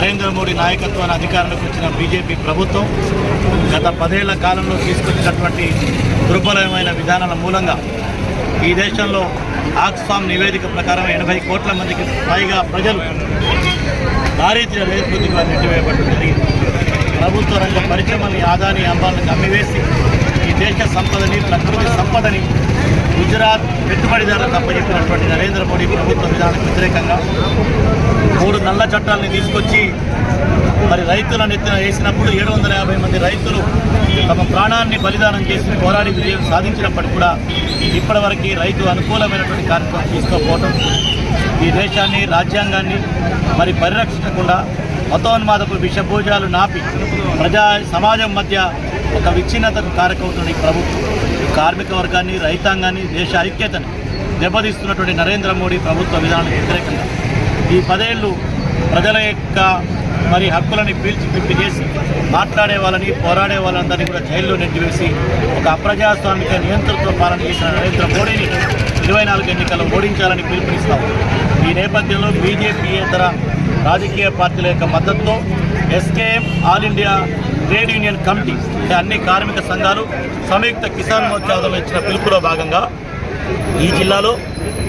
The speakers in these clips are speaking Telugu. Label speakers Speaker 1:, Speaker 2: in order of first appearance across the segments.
Speaker 1: నరేంద్ర మోడీ నాయకత్వాన్ని అధికారంలోకి వచ్చిన బీజేపీ ప్రభుత్వం గత పదేళ్ళ కాలంలో తీసుకొచ్చినటువంటి దుర్బలమైన విధానాల మూలంగా ఈ దేశంలో ఆక్స్ఫామ్ నివేదిక ప్రకారం ఎనభై కోట్ల మందికి పైగా ప్రజలు దారిద్ర్య రేపుగా నెట్టివేయబడడం జరిగింది. ప్రభుత్వ రంగ పరిశ్రమల్ని ఆదాని అంబాలను అమ్మివేసి ఈ దేశ సంపదని ప్రకృతి సంపదని గుజరాత్ పెట్టుబడిదారులకు అప్పచెప్పినటువంటి నరేంద్ర మోడీ ప్రభుత్వ విధానానికి వ్యతిరేకంగా మూడు నల్ల చట్టాలని తీసుకొచ్చి మరి రైతుల నెత్తిన వేసినప్పుడు ఏడు వందల యాభై మంది రైతులు తమ ప్రాణాన్ని బలిదానం చేసి పోరాడి విజయం సాధించినప్పటికీ కూడా ఇప్పటివరకు రైతు అనుకూలమైనటువంటి కార్యక్రమం తీసుకోకపోవటం ఈ దేశాన్ని రాజ్యాంగాన్ని మరి పరిరక్షించకుండా మతోన్మాదపు విషభోజాలు నాపి ప్రజా సమాజం మధ్య ఒక విచ్ఛిన్నతకు కారకవుతున్న ఈ ప్రభుత్వం. కార్మిక వర్గాన్ని రైతాంగాన్ని దేశ ఐక్యతను దెబ్బతీస్తున్నటువంటి నరేంద్ర మోడీ ప్రభుత్వ విధానానికి వ్యతిరేకంగా ఈ పదేళ్ళు ప్రజల యొక్క మరి హక్కులని పీల్చి పిప్పి చేసి మాట్లాడే వాళ్ళని పోరాడే వాళ్ళందరినీ కూడా జైల్లో నెట్టివేసి ఒక అప్రజాస్వామిక నియంత్రణతో పాలన చేసిన నరేంద్ర మోడీని ఇరవై నాలుగు ఎన్నికల్లో ఓడించాలని పిలుపునిస్తాం. ఈ నేపథ్యంలో బీజేపీయేతర రాజకీయ పార్టీల యొక్క మద్దతుతో SKM all India trade union committee అన్ని కార్మిక సంఘాలు సంయుక్త కిసాన్ మోర్చాలో ఇచ్చిన పిలుపులో భాగంగా ఈ జిల్లాలో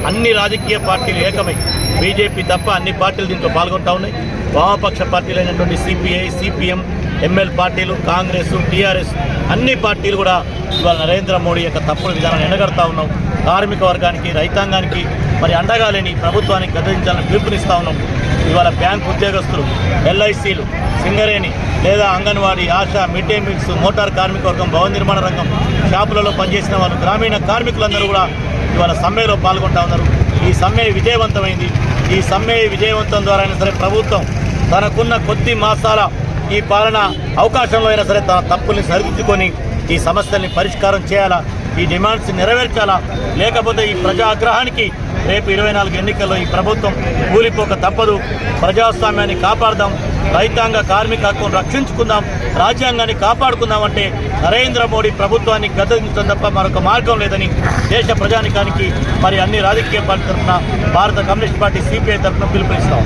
Speaker 1: అన్ని రాజకీయ పార్టీలు ఏకమై బీజేపీ తప్ప అన్ని పార్టీలు దీంట్లో పాల్గొంటా ఉన్నాయి. వామపక్ష పార్టీలైనటువంటి సిపిఐ సిపిఎం ఎంఎల్ పార్టీలు కాంగ్రెస్ టీఆర్ఎస్ అన్ని పార్టీలు కూడా ఇవాళ నరేంద్ర మోడీ యొక్క తప్పుడు విధానాన్ని ఎండగడతా ఉన్నాం. కార్మిక వర్గానికి రైతాంగానికి మరి అండగా లేని ప్రభుత్వానికి గద్దించాలని పిలుపునిస్తా ఉన్నాం. ఇవాళ బ్యాంక్ ఉద్యోగస్తులు ఎల్ఐసీలు సింగరేణి లేదా Anganwadi ASHA mid day meals motor కార్మిక వర్గం భవన నిర్మాణ రంగం షాపులలో పనిచేసిన వాళ్ళు గ్రామీణ కార్మికులందరూ కూడా ఇవాళ సమ్మెలో పాల్గొంటా ఉన్నారు. ఈ సమ్మె విజయవంతమైంది. ఈ సమ్మె విజయవంతం ద్వారా అయినా సరే ప్రభుత్వం తనకున్న కొద్ది మాసాల ఈ పాలన అవకాశంలో అయినా సరే తన తప్పుల్ని సరిదిద్దుకొని ఈ సమస్యల్ని పరిష్కారం చేయాలా ఈ డిమాండ్స్ నెరవేర్చాలా లేకపోతే ఈ ప్రజా ఆగ్రహానికి రేపు ఇరవై నాలుగు ఎన్నికల్లో ఈ ప్రభుత్వం కూలిపోక తప్పదు. ప్రజాస్వామ్యాన్ని కాపాడదాం రైతాంగ కార్మిక హక్కును రక్షించుకుందాం రాజ్యాంగాన్ని కాపాడుకుందాం అంటే నరేంద్ర మోడీ ప్రభుత్వాన్ని గతించడం తప్ప మరొక మార్గం లేదని దేశ ప్రజానికానికి మరి అన్ని రాజకీయ పార్టీ తరఫున భారత కమ్యూనిస్ట్ పార్టీ సిపిఐ తరఫున పిలుపునిస్తాం.